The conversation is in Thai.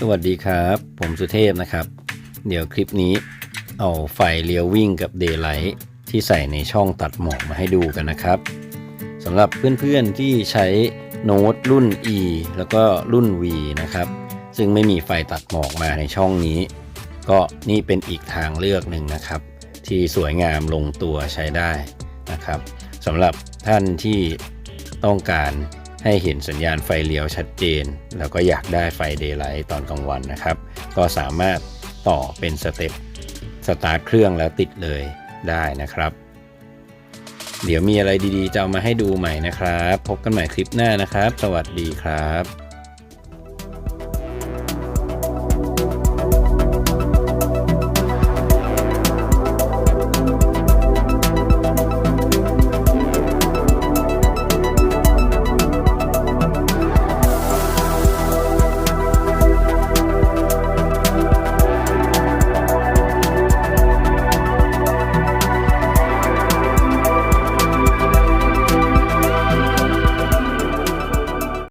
สวัสดีครับ ผมสุเทพนะครับ เดี๋ยวคลิปนี้ เอาไฟเลี้ยววิ่งกับ Daylight ที่ใส่ในช่องตัดหมอกมาให้ดูกันนะครับสำหรับเพื่อนๆที่ใช้โน้ตรุ่น E แล้วก็รุ่น V นะครับ ซึ่งไม่มีไฟตัดหมอกมาในช่องนี้ ก็นี่เป็นอีกทางเลือกหนึ่งนะครับ ที่สวยงามลงตัวใช้ได้นะครับสำหรับท่านที่ต้องการ ให้เห็นสัญญาณไฟเลี้ยวชัดเจน แล้วก็อยากได้ไฟเดย์ไลท์ตอนกลางวันนะครับ ก็สามารถต่อเป็นสเต็ปสตาร์ทเครื่องแล้วติดเลยได้นะครับ เดี๋ยวมีอะไรดีๆ จะเอามาให้ดูใหม่นะครับ พบกันใหม่คลิปหน้านะครับ สวัสดีครับ